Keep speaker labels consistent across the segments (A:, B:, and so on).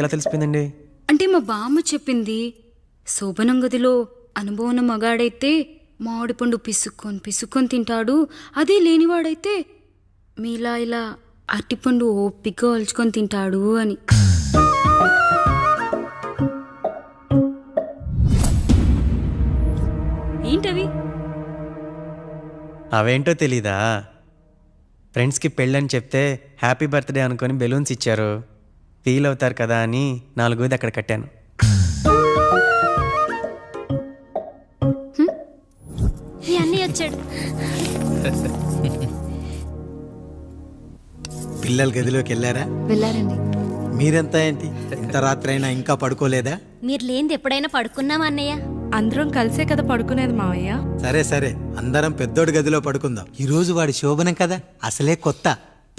A: మీకెలా తెలిసిపోయిందండి?
B: అంటే మా బామ్మ చెప్పింది శోభనం గదిలో అనుభవం ఉన్న మగాడైతే మామిడి పండు పిసుక్కొని పిసుక్కొని తింటాడు అదే లేనివాడైతే మీలా ఇలా అరటిపండు ఓపిగ్గా ఒలుచుకొని తింటాడు అని. ఏంటవి?
A: అవేంటో తెలీదా? ఫ్రెండ్స్కి పెళ్ళని చెప్తే హ్యాపీ బర్త్డే అనుకొని బెలూన్స్ ఇచ్చారు. ఫీల్ అవుతారు కదా అని నాలుగోది అక్కడ కట్టాను.
C: ఈ అన్నయ్య వచ్చాడు.
D: పిల్లల గదిలోకి వెళ్ళారా?
B: వెళ్ళారండి.
D: మీరెంత ఏంటి? ఇంత రాత్రి అయినా ఇంకా పడుకోలేదా?
C: మీరు లేనిది ఎప్పుడైనా పడుకున్నామా అన్నయ్య?
E: అందరం కలిసే కదా పడుకునేది మావయ్య.
D: సరే సరే. అందరం పెద్దోడి గదిలో పడుకుందాం. ఈ రోజు వాడి శోభనం కదా? అసలే కొత్త.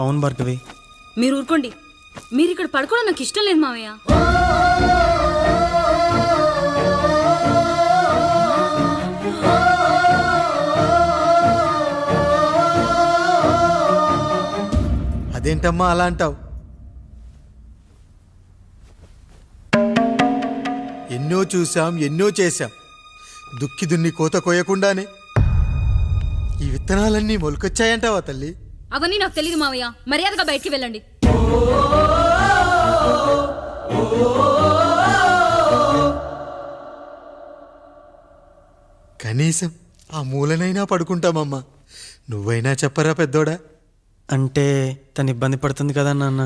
A: అవును భార్గవి.
B: మీరు ఊరుకోండి. మీరు ఇక్కడ పడుకోవడం నాకు ఇష్టం లేదు మావయ్య.
D: అదేంటమ్మా అలా అంటావు? ఎన్నో చూసాం ఎన్నో చేశాం. దుక్కి దున్ని కోత కోయకుండానే ఈ విత్తనాలన్నీ మొలకొచ్చాయంటావా తల్లి?
B: అవన్నీ నాకు తెలియదు మావయ్య. మర్యాదగా బయటికి వెళ్ళండి.
D: కనీసం ఆ మూలనైనా పడుకుంటామమ్మా. నువ్వైనా చెప్పరా పెద్దోడా?
A: అంటే తను ఇబ్బంది పడుతుంది కదా నాన్న.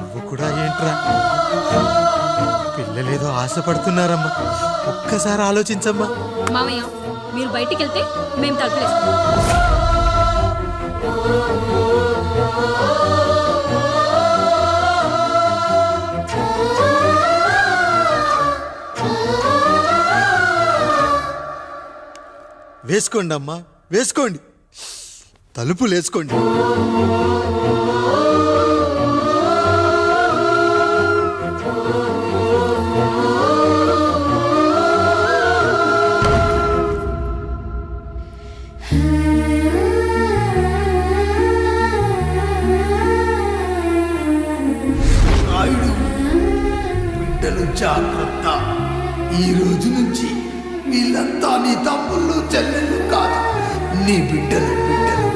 D: నువ్వు కూడా ఏంట్రా? పిల్లలేదో ఆశపడుతున్నారమ్మా. ఒక్కసారి ఆలోచించమ్మా.
B: మావయ్య మీరు బయటికి వెళ్తే మేము తలుపులేస్తాం.
D: వేసుకోండి అమ్మా వేసుకోండి. తలుపులు
F: జాగ్రత్త. ఈ రోజు నుంచి వీళ్ళంతా నీ తమ్ముళ్ళు చెల్లెళ్ళు కాదు నీ బిడ్డలు బిడ్డలు.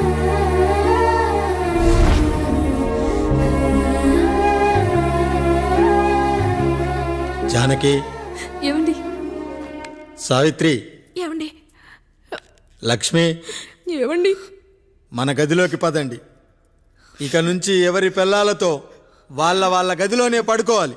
D: జానకి.
E: ఏమండి?
D: సావిత్రి.
E: ఏమండి?
D: లక్ష్మి.
E: ఏమండి?
D: మన గదిలోకి పదండి. ఇక నుంచి ఎవరి పిల్లలతో వాళ్ళ వాళ్ళ గదిలోనే పడుకోవాలి.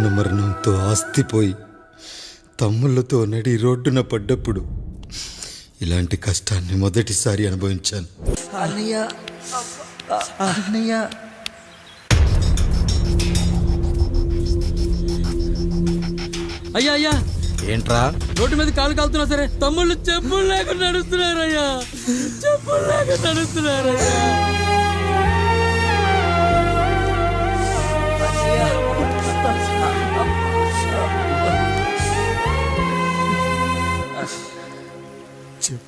G: నాన్న మరణంతో ఆస్తిపోయి తమ్ముళ్ళతో నడి రోడ్డున పడ్డప్పుడు ఇలాంటి కష్టాన్ని మొదటిసారి అనుభవించాను.
H: అన్నయ్య అన్నయ్య.
I: అయ్యా అయ్యా.
G: ఏంట్రా?
I: రోడ్డు మీద కాలు కాలుతున్నా సరే తమ్ముళ్ళు చెప్పులు లేకుండా నడుస్తున్నారయ్యా. చెప్పులు లేకుండా నడుస్తున్నారయ్యా.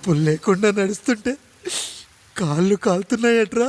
G: చెప్పులు లేకుండా నడుస్తుంటే కాళ్ళు కాలుతున్నాయట్రా.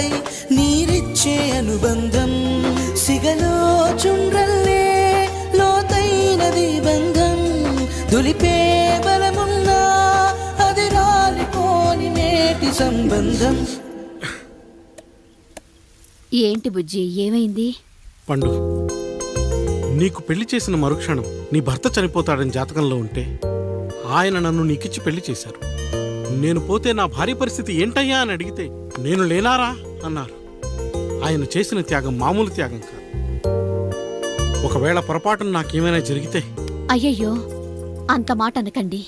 F: అనుబంధం సిగలో చుండ్రల్లే లోతైనది బంధం. దులిపే బలమున్నా అది రాలిపోని నేటి సంబంధం.
E: ఏంటి బుజ్జి ఏమైంది?
J: పండు నీకు పెళ్ళి చేసిన మరుక్షణం నీ భర్త చనిపోతాడని జాతకంలో ఉంటే ఆయన నన్ను నీకిచ్చి పెళ్ళి చేశారు. నేను పోతే నా భార్య పరిస్థితి ఏంటయ్యా అని అడిగితే నేను లేనారా? అన్నారు. ఆయన చేసిన త్యాగం మామూలు త్యాగం కాదు. ఒకవేళ పొరపాటున నాకేమైనా జరిగితే?
E: అయ్యయ్యో అంత మాట అనకండి.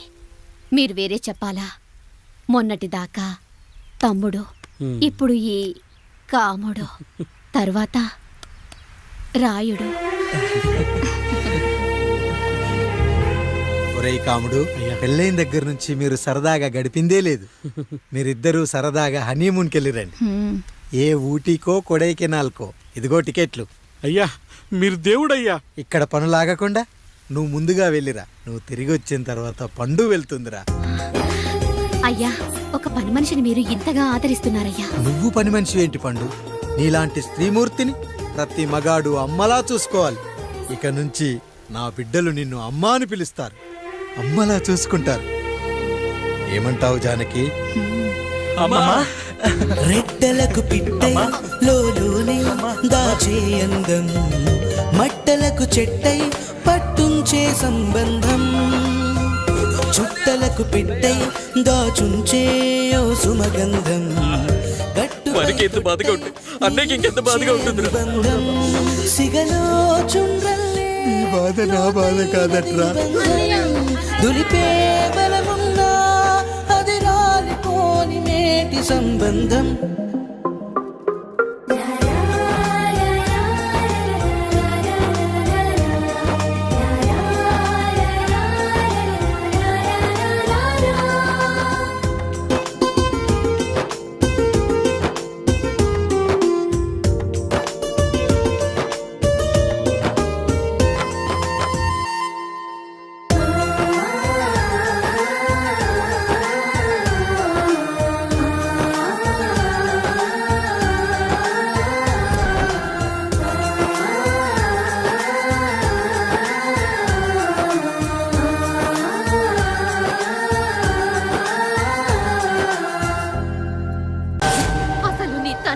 E: మీరు వేరే చెప్పాలా? మొన్నటిదాకా తమ్ముడు ఇప్పుడు ఈ కాముడు తర్వాత రాయుడు.
D: ఒరేయ్ కాముడు పెళ్ళైన దగ్గర నుంచి మీరు సరదాగా గడిపిందే లేదు. మీరిద్దరూ సరదాగా హనీమూన్కి వెళ్ళిరండి. ఏ ఊటీకో కొడైకెనాల్కో. ఇదిగో టికెట్లు.
J: అయ్యా మీరు దేవుడయ్యా.
D: ఇక్కడ పనులాగకుండా నువ్వు ముందుగా వెళ్ళిరా. నువ్వు తిరిగి వచ్చిన తర్వాత పండు వెళ్తుందిరా.
E: అయ్యా ఒక పని మనిషిని మీరు ఇంతగా ఆదరిస్తున్నారయ్యా.
D: నువ్వు పని మనిషి ఏంటి పండు? నీలాంటి స్త్రీమూర్తిని ప్రతి మగాడు అమ్మలా చూసుకోవాలి. ఇక నుంచి నా బిడ్డలు నిన్ను అమ్మ అని పిలుస్తారు. అమ్మలా చూసుకుంటారు.
K: ఏమంటావు జానకి?
F: రెట్టలకు పిట్టై లోలోనే దాచే అందం మట్టలకు చెట్టై పట్టుంచే సంబంధం. చుట్టలకు పెట్టై దాచుంచే ఓ సుమగంధం.
I: మనకి ఎంత బాధగా ఉంటుంది అన్నయ్యకి ఇంకెంత బాధగా ఉంటుంది
F: బంధం. సిగలో చుండ్రల్లే
D: బాధ నా బాధ కాదట్రా.
F: దులిపే బలమున్నా నేటి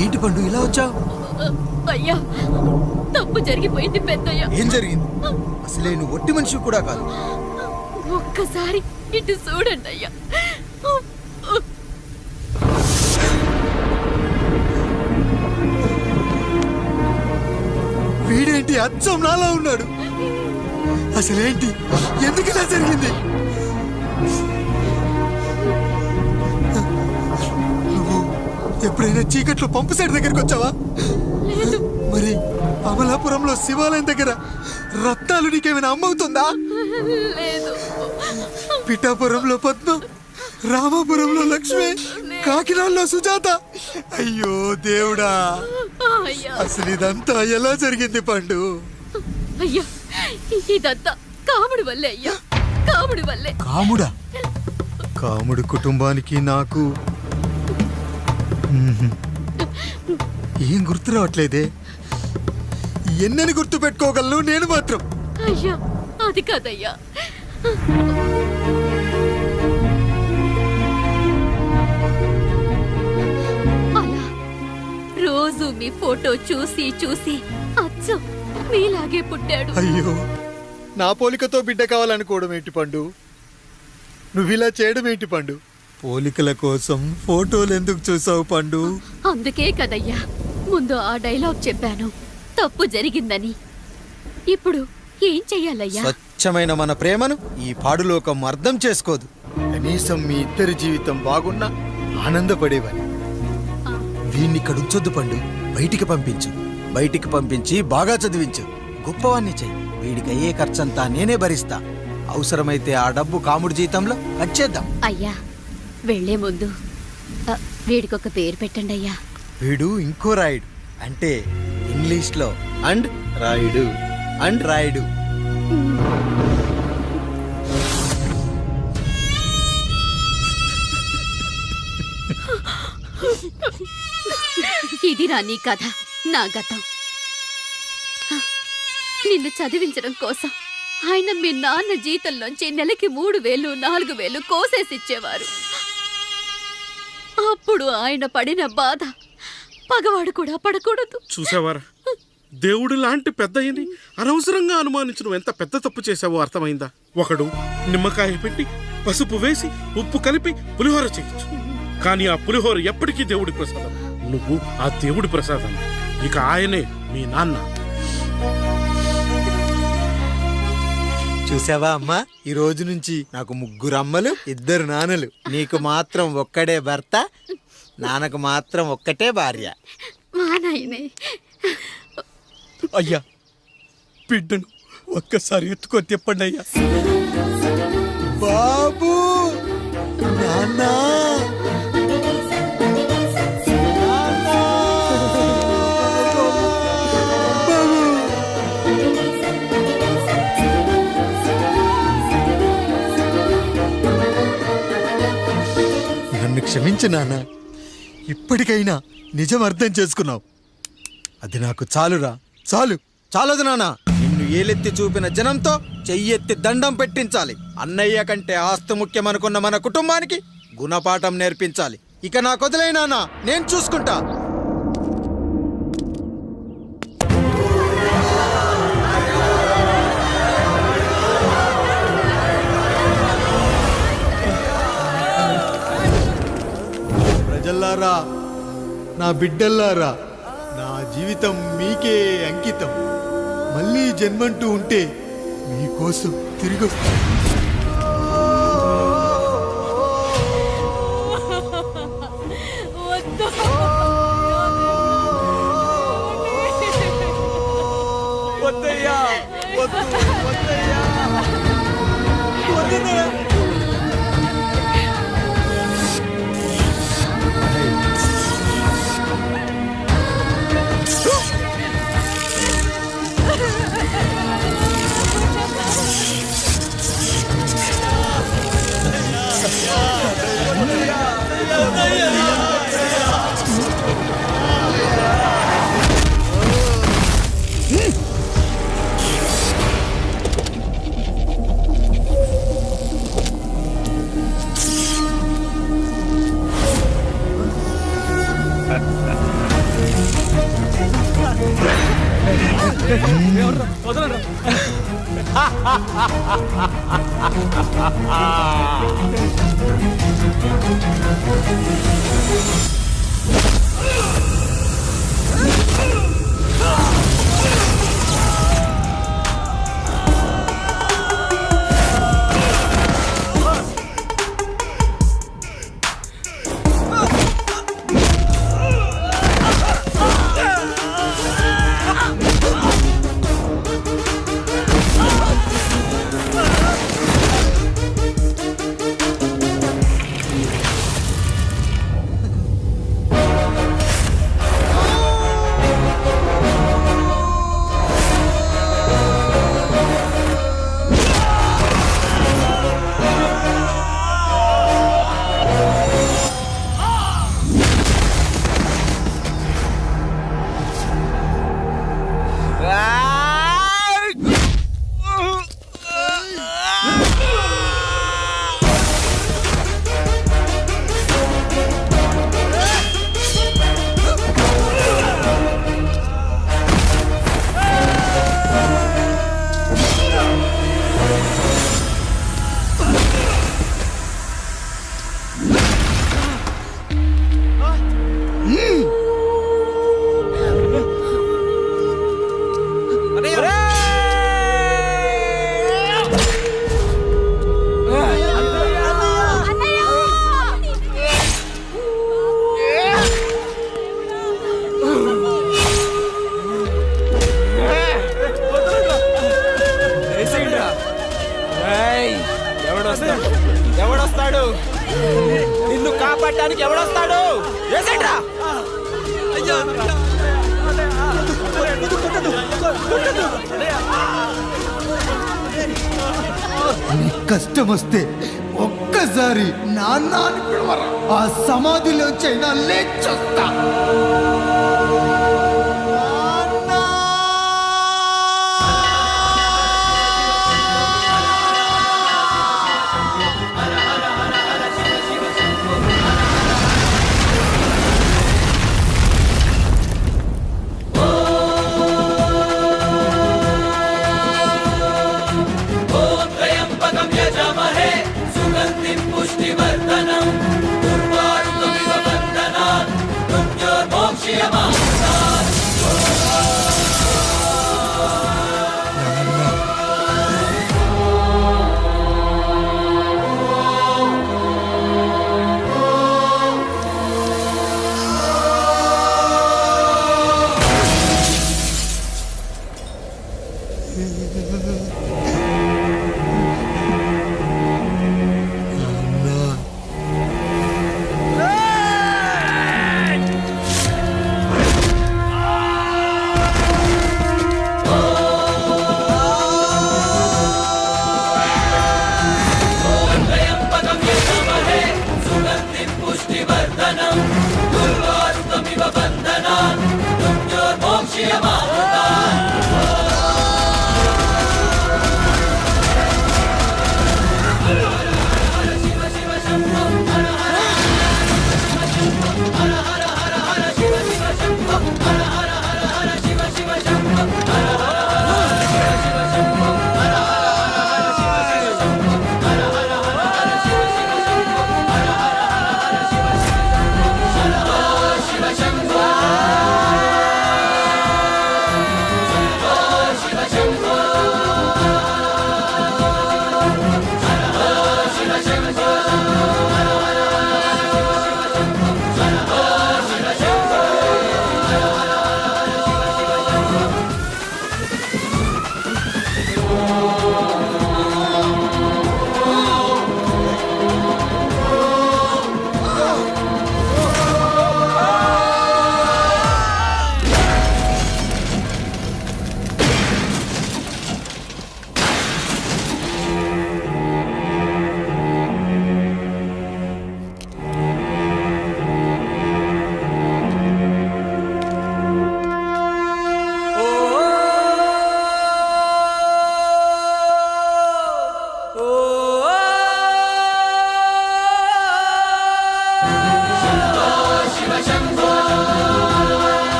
D: ఏంటి పండు ఇలా వచ్చావు?
E: అయ్యా తప్పు జరిగిపోయింది పెద్దయ్య.
D: ఏం జరిగింది? అసలే నువ్వు ఒట్టి మనిషి కూడా కాదు.
E: ఒక్కసారి ఇటు చూడండి అయ్యా
D: వీడేంటి అచ్చం నాలా ఉన్నాడు? అసలేంటి? ఎందుకు ఇలా జరిగింది? నువ్వు ఎప్పుడైనా చీకట్లో పంపు సైడ్ దగ్గరికి వచ్చావా? మరి అమలాపురంలో శివాలయం దగ్గర రత్నాలు నీకేమైనా అమ్మవుతుందా? పిఠాపురంలో పద్మ రామాపురంలో లక్ష్మి కాకినాడలో సుజాత. అయ్యో దేవుడా!
E: అయ్యా.
D: అసలు ఇదంతా ఎలా జరిగింది పండు?
E: అయ్యా ఇదంతా కాముడి వల్లే అయ్యా. కాముడి వల్లే.
D: కాముడా? కాముడు కుటుంబానికి నాకు. ఏం గుర్తు రావట్లేదే? ఎన్నని గుర్తు పెట్టుకోగలను నేను మాత్రం.
E: అయ్యా అది కాదయ్యా. రోజు మీ ఫోటో చూసి చూసి అచ్చం మీలాగే పుట్టాడు.
D: అయ్యో నా పోలికతో బిడ్డ కావాలనుకోవడం ఏంటి పండు? నువ్విలా చేయడం ఏంటి పండు? పోలికల కోసం ఫోటోలు ఎందుకు చూసావు పండు?
E: అందుకే కదయ్యా ముందు ఆ డైలాగ్ చెప్పాను. తప్పు జరిగిందని. ఇప్పుడు ఏం చెయ్యాలయ్యా?
D: స్వచ్ఛమైన మన ప్రేమను ఈ పాడులోకం అర్థం చేసుకోదు. కనీసం మీ ఇద్దరి జీవితం బాగున్నా ఆనందపడేవాని వీణ్ణి ఇక్కడ ఉంచొద్దు పండు. బయటికి పంపించు. బయటికి పంపించి బాగా చదివించు. గొప్పవాణ్ణి చెయ్యి. వీడికి అయ్యే ఖర్చంతా నేనే భరిస్తా. అవసరమైతే ఆ డబ్బు కాముడి జీతంలో వచ్చేద్దాం
E: అయ్యా వెళ్ళే ముందు ఆ, వీడికొక పేరు పెట్టండి అయ్యా.
D: వీడు ఇంకో రాయుడు. అంటే ఇంగ్లీష్లో అండ్ రాయుడు. అండ్ రాయుడు.
E: ఇది నీ కథ నా గతం. నిన్ను చదివించడం కోసం ఆయన మీ నాన్న జీతంలోంచి నెలకి మూడు వేలు నాలుగు వేలు కోసేసిచ్చేవారు అప్పుడు ఆయన పడిన బాధ పగవాడు కూడా పడకూడదు.
J: చూసావారా? దేవుడు లాంటి పెద్దయ్యని అనవసరంగా అనుమానించడం ఎంత పెద్ద తప్పు చేశావో అర్థమైందా? ఒకడు నిమ్మకాయ పెట్టి పసుపు వేసి ఉప్పు కలిపి పులిహోర చేయొచ్చు. కానీ ఆ పులిహోర ఎప్పటికీ దేవుడి ప్రసాదం. నువ్వు ఆ దేవుడి ప్రసాదం. ఇక ఆయనే మీ నాన్న.
D: చూసావా అమ్మా? ఈ రోజు నుంచి నాకు ముగ్గురు అమ్మలు ఇద్దరు నాన్నలు. నీకు మాత్రం ఒక్కడే భర్త నాన్నకు మాత్రం ఒక్కటే భార్య.
E: మా నాయనే.
D: అయ్యా బిడ్డను ఒక్కసారి ఎత్తుకొని తిప్పండి అయ్యా. బాబు నాన్న. నన్ను క్షమించు నాన్న. ఇప్పటికైనా నిజం అర్థం చేసుకున్నావు. అది నాకు చాలురా. చాలు. చాలదు నాన్న. నిన్ను ఏలెత్తి చూపిన జనంతో చెయ్యెత్తి దండం పెట్టించాలి. అన్నయ్య కంటే ఆస్తి ముఖ్యమనుకున్న మన కుటుంబానికి గుణపాఠం నేర్పించాలి. ఇక నా వదిలే నేను చూసుకుంటా. ప్రజల్లారా నా బిడ్డల్లారా నా జీవితం మీకే అంకితం. మళ్ళీ జన్మంటూ ఉంటే మీకోసం తిరిగి వస్తా
L: కాపాడటానికి ఎవడొస్తాడు వేసేట్రా.
D: కష్టం వస్తే ఒక్కసారి నాన్న అని పిలవరా. ఆ సమాధిలోంచైనా లేచొస్తా.
M: Chilabamba. 一个巴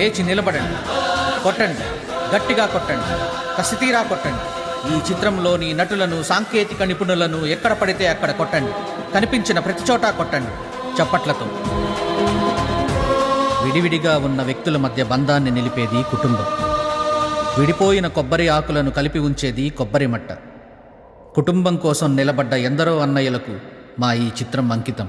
M: లేచి నిలబడండి. కొట్టండి. గట్టిగా కొట్టండి. కసితీరా కొట్టండి. ఈ చిత్రంలోని నటులను సాంకేతిక నిపుణులను ఎక్కడ పడితే అక్కడ కొట్టండి. కనిపించిన ప్రతి చోట కొట్టండి. చప్పట్లతో. విడివిడిగా ఉన్న వ్యక్తుల మధ్య బంధాన్ని నిలిపేది కుటుంబం. విడిపోయిన కొబ్బరి ఆకులను కలిపి ఉంచేది కొబ్బరి మట్ట. కుటుంబం కోసం నిలబడ్డ ఎందరో అన్నయ్యలకు మా ఈ చిత్రం అంకితం.